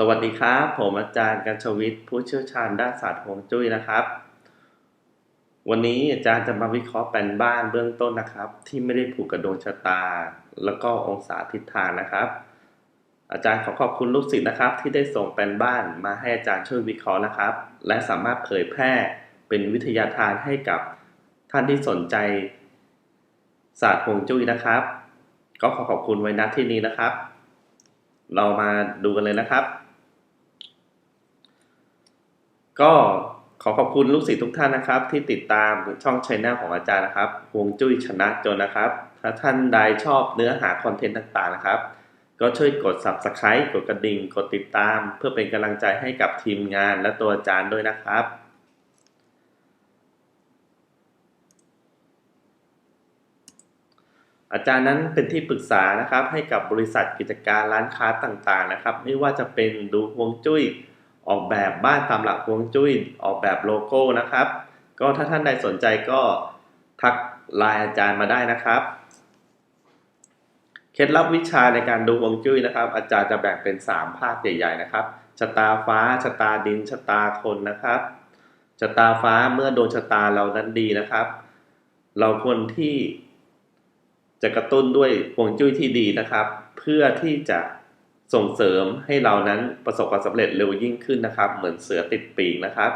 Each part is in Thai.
สวัสดีครับ ผมอาจารย์กัญชวิทย์ผู้เชี่ยวชาญด้านศาสตร์ฮวงจุ้ยนะครับ วันนี้อาจารย์จะมาวิเคราะห์แปลนบ้านเบื้องต้นนะครับ ที่ไม่ได้ผูกกับดวงชะตา แล้วก็องศาทิศทางนะครับ อาจารย์ขอขอบคุณลูกศิษย์นะครับ ที่ได้ส่งแปลนบ้านมาให้อาจารย์ช่วยวิเคราะห์นะครับ และสามารถเผยแพร่เป็นวิทยาทานให้กับท่านที่สนใจศาสตร์ฮวงจุ้ยนะครับ ก็ขอขอบคุณไว้ณที่นี้นะครับ เรามาดูกันเลยนะครับ ก็ขอขอบคุณลูกศิษย์ทุกท่านนะครับ ที่ติดตามช่องช anel ของอาจารย์นะครับฮวงจุ้ยชนะจนนะครับ ถ้าท่านใดชอบเนื้อหาคอนเทนต์ต่างๆนะครับ ก็ช่วยกด subscribe กดกระดิ่ง กดติดตาม เพื่อเป็นกำลังใจให้กับทีมงานและตัวอาจารย์ด้วยนะครับอาจารย์นั้นเป็นที่ปรึกษานะครับให้กับบริษัทกิจการร้านค้าต่างๆนะครับ ไม่ว่าจะเป็นดูฮวงจุ้ย ออกแบบบ้านตามหลักฮวงจุ้ยออกแบบโลโก้นะครับ ก็ถ้าท่านใดสนใจก็ทักไลน์อาจารย์มาได้นะครับเคล็ดลับวิชาในการดูฮวงจุ้ยนะครับ อาจารย์จะแบ่งเป็น 3 ภาคใหญ่ๆนะครับชะตาฟ้าชะตาดินชะตาคนนะครับชะตาฟ้าเมื่อโดนชะตาเรานั้นดีนะครับ เราควรที่จะกระตุ้นด้วยฮวงจุ้ยที่ดีนะครับ เพื่อที่จะ ส่งเสริมให้เรานั้นประสบความสำเร็จเร็วยิ่งขึ้นนะครับ เหมือนเสือติดปีกนะครับ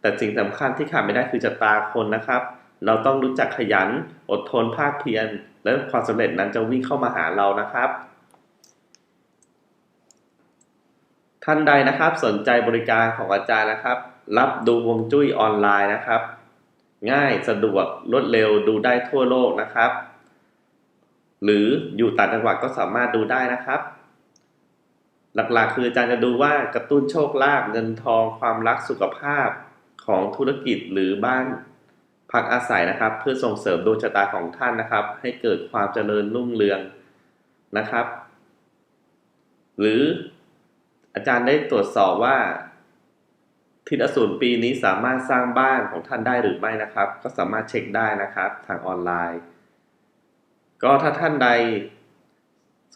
แต่สิ่งสำคัญที่ขาดไม่ได้คือชะตาคนนะครับ เราต้องรู้จักขยัน อดทนภาคเพียรและความสำเร็จนั้นจะวิ่งเข้ามาหาเรานะครับ ท่านใดนะครับสนใจบริการของอาจารย์นะครับ รับดูวงจุ้ยออนไลน์นะครับ ง่ายสะดวกรวดเร็วดูได้ทั่วโลกนะครับ หรืออยู่ต่างจังหวัดก็สามารถดูได้นะครับ หลักๆ คืออาจารย์จะดูว่ากระตุ้นโชคลาภเงินทองความรักสุขภาพของธุรกิจหรือบ้านพักอาศัยนะครับ เพื่อส่งเสริมดวงชะตาของท่านนะครับ ให้เกิดความเจริญรุ่งเรืองนะครับ หรืออาจารย์ได้ตรวจสอบว่าทิศอสูรปีนี้สามารถสร้างบ้านของท่านได้หรือไม่นะครับ ก็สามารถเช็คได้นะครับ ทางออนไลน์ ก็ถ้าท่านใด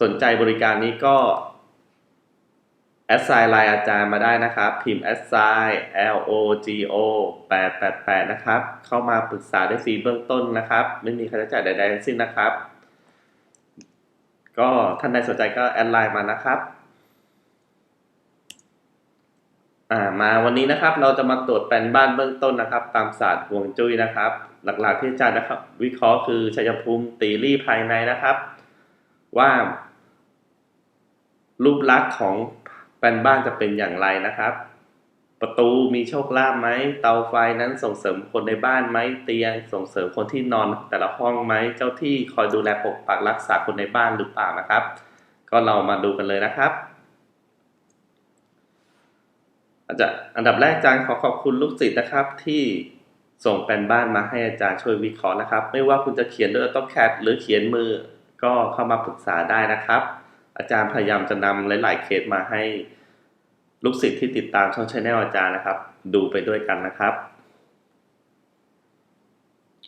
สนใจบริการนี้ก็ แอดไซน์ไลน์อาจารย์มาได้นะครับ พิมพ์แอดไซน์ L O G O 888 นะครับ เข้ามาปรึกษาได้ฟรีเบื้องต้นนะครับ ไม่มีค่าใช้จ่ายใดๆทั้งสิ้นนะครับ ก็ท่านใดสนใจก็แอดไลน์มานะครับอ่ามาวันนี้นะครับเราจะมาตรวจแปลนบ้านเบื้องต้นนะครับ ตามศาสตร์ฮวงจุ้ยนะครับ หลักๆที่อาจารย์นะครับ วิเคราะห์คือชัยภูมิตีรี่ภายในนะครับ ว่ารูปลักษณ์ของ แปลนบ้านจะเป็นอย่างไรนะครับ ประตูมีโชคลาภไหม เตาไฟนั้นส่งเสริมคนในบ้านไหม เตียงส่งเสริมคนที่นอนแต่ละห้องไหม เจ้าที่คอยดูแลปกปักรักษาคนในบ้านหรือเปล่านะครับ ก็เรามาดูกันเลยนะครับอาจารย์อันดับแรกอาจารย์ขอขอบคุณลูกศิษย์นะครับ ที่ส่งแปลนบ้านมาให้อาจารย์ช่วยวิเคราะห์นะครับ ไม่ว่าคุณจะเขียนด้วย AutoCAD หรือเขียนมือก็เข้ามาปรึกษาได้นะครับ อาจารย์พยายามจะนำหลาย ๆ เคสมาให้ลูกศิษย์ที่ติดตามช่องช anel อาจารย์นะครับ ดูไปด้วยกันนะครับ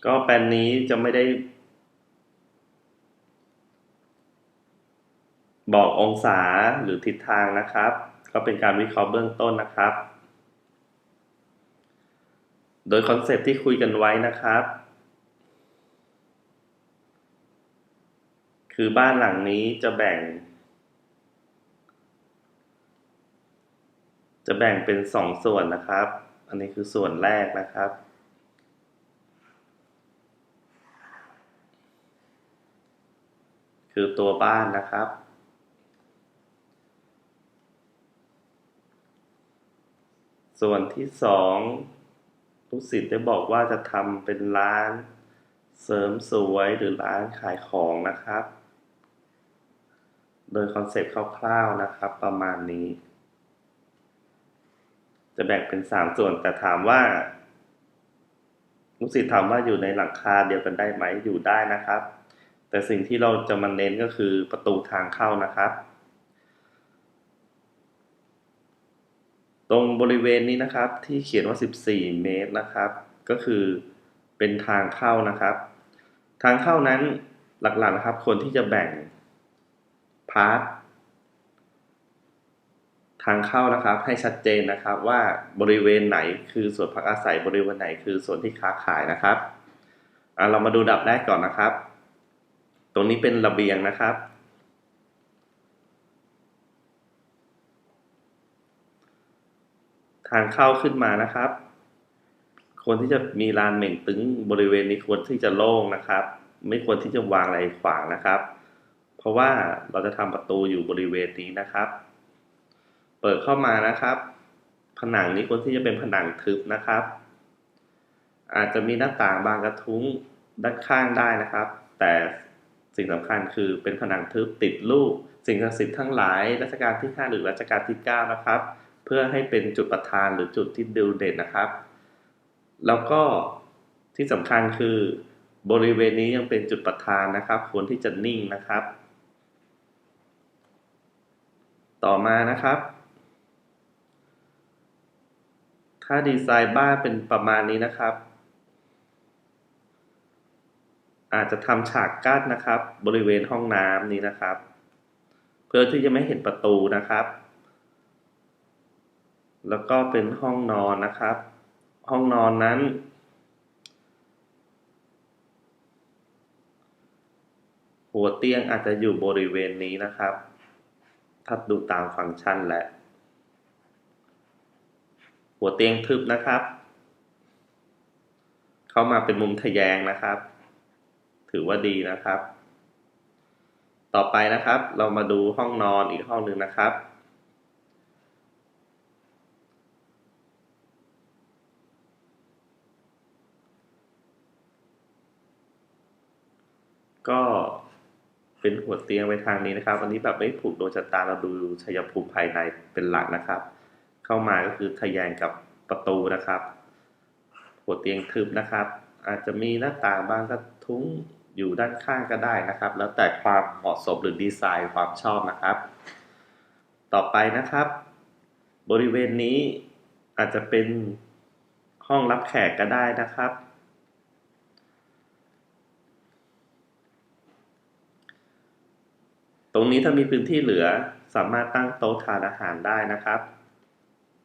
ก็แปลนนี้จะไม่ได้ บอกองศาหรือทิศทางนะครับ ก็เป็นการวิเคราะห์เบื้องต้นนะครับ โดยคอนเซปที่คุยกันไว้นะครับ คือบ้านหลังนี้จะแบ่ง จะแบ่งเป็นสองส่วนนะครับ อันนี้คือส่วนแรกนะครับ คือตัวบ้านนะครับ ส่วนที่สองลูกศิษย์ได้บอกว่าจะทำเป็นร้านเสริมสวยหรือร้านขายของนะครับ โดยคอนเซปต์คร่าวๆนะครับประมาณนี้ จะแบ่งเป็นสามส่วน แต่ถามว่าลูกศิษย์ถามว่าอยู่ในหลังคาเดียวกันได้ไหมอยู่ได้นะครับ แต่สิ่งที่เราจะมาเน้นก็คือประตูทางเข้านะครับ ตรงบริเวณนี้นะครับ ที่เขียนว่า 14 เมตรนะครับ ก็คือเป็นทางเข้านะครับ ทางเข้านั้นหลักๆนะครับ คนที่จะแบ่งพาร์ท ทางเข้านะครับให้ชัดเจนนะครับว่าบริเวณไหนคือส่วนพักอาศัยบริเวณไหนคือส่วนที่ค้าขายนะครับอะเรามาดูดับแรกก่อนนะครับ ตรงนี้เป็นระเบียงนะครับ ทางเข้าขึ้นมานะครับควรที่จะมีลานเหม่งตึงบริเวณนี้ควรที่จะโล่งนะครับ ไม่ควรที่จะวางอะไรขวางนะครับ เพราะว่าเราจะทำประตูอยู่บริเวณนี้นะครับ เปิดเข้ามานะครับ ผนังนี้ควรที่จะเป็นผนังทึบนะครับ อาจจะมีหน้าต่างบางกระทุ้งด้านข้างได้นะครับ แต่สิ่งสำคัญคือเป็นผนังทึบติดรูปสิ่งศักดิ์สิทธิ์ทั้งหลายรัชกาลที่ 5 หรือรัชกาลที่ 9 นะครับ เพื่อให้เป็นจุดประทานหรือจุดที่ดูเด่นนะครับ แล้วก็ที่สำคัญคือบริเวณนี้ยังเป็นจุดประทานนะครับ ควรที่จะนิ่งนะครับ ต่อมานะครับ ถ้าดีไซน์บ้านเป็นประมาณนี้นะครับ อาจจะทำฉากกั้นนะครับ บริเวณห้องน้ำนี้นะครับ เพื่อที่จะไม่เห็นประตูนะครับ แล้วก็เป็นห้องนอนนะครับ ห้องนอนนั้นหัวเตียงอาจจะอยู่บริเวณนี้นะครับ ถ้าดูตามฟังก์ชันแหละ หัวเตียงทึบนะครับ เข้ามาเป็นมุมทะแยงนะครับ ถือว่าดีนะครับ ต่อไปนะครับ เรามาดูห้องนอนอีกห้องหนึ่งนะครับ ก็เป็นหัวเตียงไปทางนี้นะครับ อันนี้แบบไม่ผูกดวงชะตาเราดูชัยภูมิภายในเป็นหลักนะครับ เข้ามาก็คือทะแยงกับประตูนะครับ หัวเตียงทึบนะครับ อาจจะมีหน้าต่างบางกระทุ้งอยู่ด้านข้างก็ได้นะครับ แล้วแต่ความเหมาะสมหรือดีไซน์ความชอบนะครับ ต่อไปนะครับ บริเวณนี้อาจจะเป็นห้องรับแขกก็ได้นะครับ ตรงนี้ถ้ามีพื้นที่เหลือสามารถตั้งโต๊ะทานอาหารได้นะครับ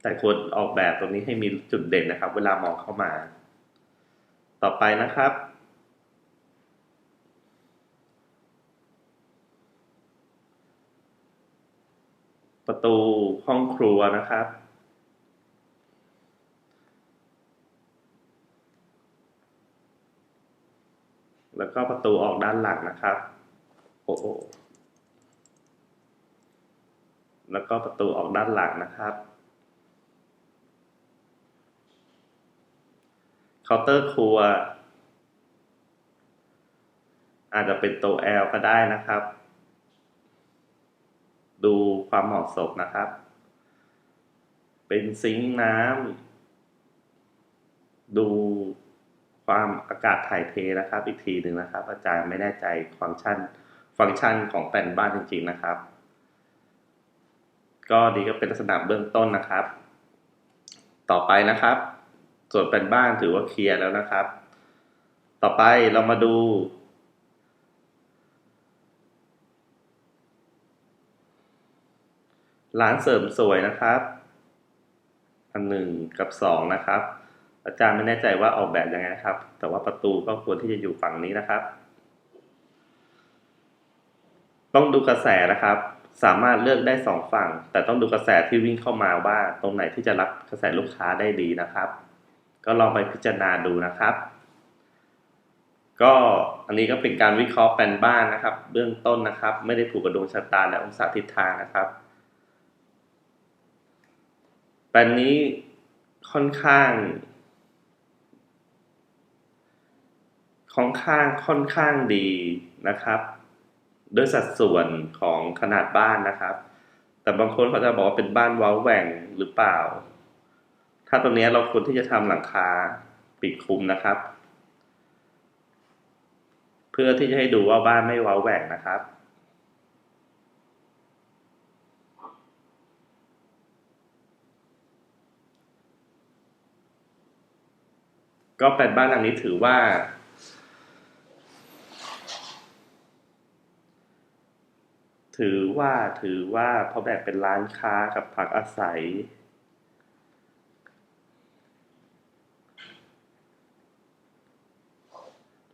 แต่ควรออกแบบตรงนี้ให้มีจุดเด่นนะครับ เวลามองเข้ามา ต่อไปนะครับ ประตูห้องครัวนะครับแล้วก็ประตูออกด้านหลังนะครับ โอ้โหแล้วก็ประตูออกด้านหลังนะครับ เคาน์เตอร์ครัว อาจจะเป็นโต๊ะแอลก็ได้นะครับ ดูความเหมาะสมนะครับ เป็นซิงค์น้ำดูความอากาศถ่ายเทนะครับ อีกทีหนึ่งนะครับ อาจารย์ไม่แน่ใจฟังก์ชัน ฟังก์ชันของแปลนบ้านจริง ๆนะครับ ก็ดีก็เป็นลักษณะเบื้องต้นนะครับ ต่อไปนะครับ ส่วนแปลนบ้านถือว่าเคลียร์แล้วนะครับ ต่อไปเรามาดู ร้านเสริมสวยนะครับ อันหนึ่งกับสองนะครับ อาจารย์ไม่แน่ใจว่าออกแบบยังไงนะครับ แต่ว่าประตูก็ควรที่จะอยู่ฝั่งนี้นะครับ ต้องดูกระแสนะครับสามารถเลือกได้สองฝั่ง แต่ต้องดูกระแสที่วิ่งเข้ามาว่าตรงไหนที่จะรับกระแสลูกค้าได้ดีนะครับ ก็ลองไปพิจารณาดูนะครับ ก็อันนี้ก็เป็นการวิเคราะห์แปลนบ้านนะครับ เบื้องต้นนะครับ ไม่ได้ผูกกับดวงชะตาและองศาทิศทางนะครับแปลนนี้ค่อนข้างค่อนข้างค่อนข้างดีนะครับ ด้วยสัดส่วนของขนาดบ้านนะครับ แต่บางคนเขาจะบอกว่าเป็นบ้านว้าแหว่งหรือเปล่า ถ้าตรงนี้เราควรที่จะทำหลังคาปิดคลุมนะครับ เพื่อที่จะให้ดูว่าบ้านไม่ว้าแหว่งนะครับก็แปลบ้านหลังนี้ถือว่า ถือว่าถือว่าเพราะแบ่งเป็นร้านค้ากับพักอาศัย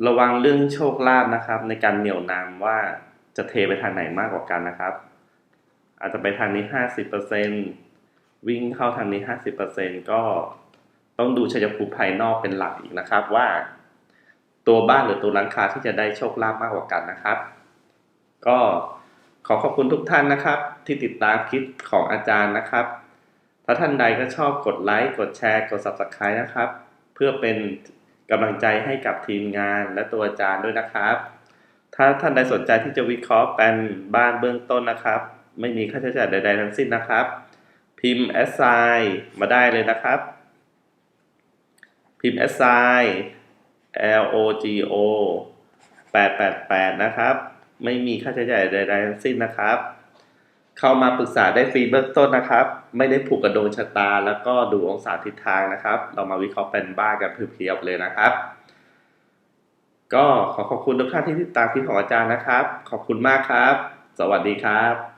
ระวังเรื่องโชคลาภนะครับ ในการเหนี่ยวนำว่าจะเทไปทางไหนมากกว่ากันนะครับ อาจจะไปทางนี้ห้าสิบเปอร์เซ็นวิ่งเข้าทางนี้ห้าสิบเปอร์เซ็นก็ต้องดูชัยภูมิภายนอกเป็นหลักอีกนะครับว่า ตัวบ้านหรือตัวร้านค้าที่จะได้โชคลาภมากกว่ากันนะครับ ก็ขอขอบคุณทุกท่านนะครับ ที่ติดตามคลิปของอาจารย์นะครับ ถ้าท่านใดก็ชอบกดไลค์กดแชร์กด subscribe นะครับ เพื่อเป็น กำลังใจให้กับทีมงานและตัวอาจารย์ด้วยนะครับ ถ้าท่านใดสนใจที่จะวิเคราะห์เป็นบ้านเบื้องต้นนะครับ ไม่มีค่าใช้จ่ายใด ๆ ทั้งสิ้นนะครับ พิมพ์ s i มาได้เลยนะครับ พิมพ์ s i l o g o 888 นะครับ ไม่มีค่าใช้จ่ายใด ๆ ทั้งสิ้นนะครับ เข้ามาปรึกษาได้ฟรีเบื้องต้นนะครับ ไม่ได้ผูกกระโดงชะตา แล้วก็ดูองศาทิศทางนะครับ เรามาวิเคราะห์เป็นบ้านกันเพียบๆเลยนะครับ ก็ขอขอบคุณทุกท่านที่ติดตามคลิปของอาจารย์นะครับ ขอบคุณมากครับ สวัสดีครับ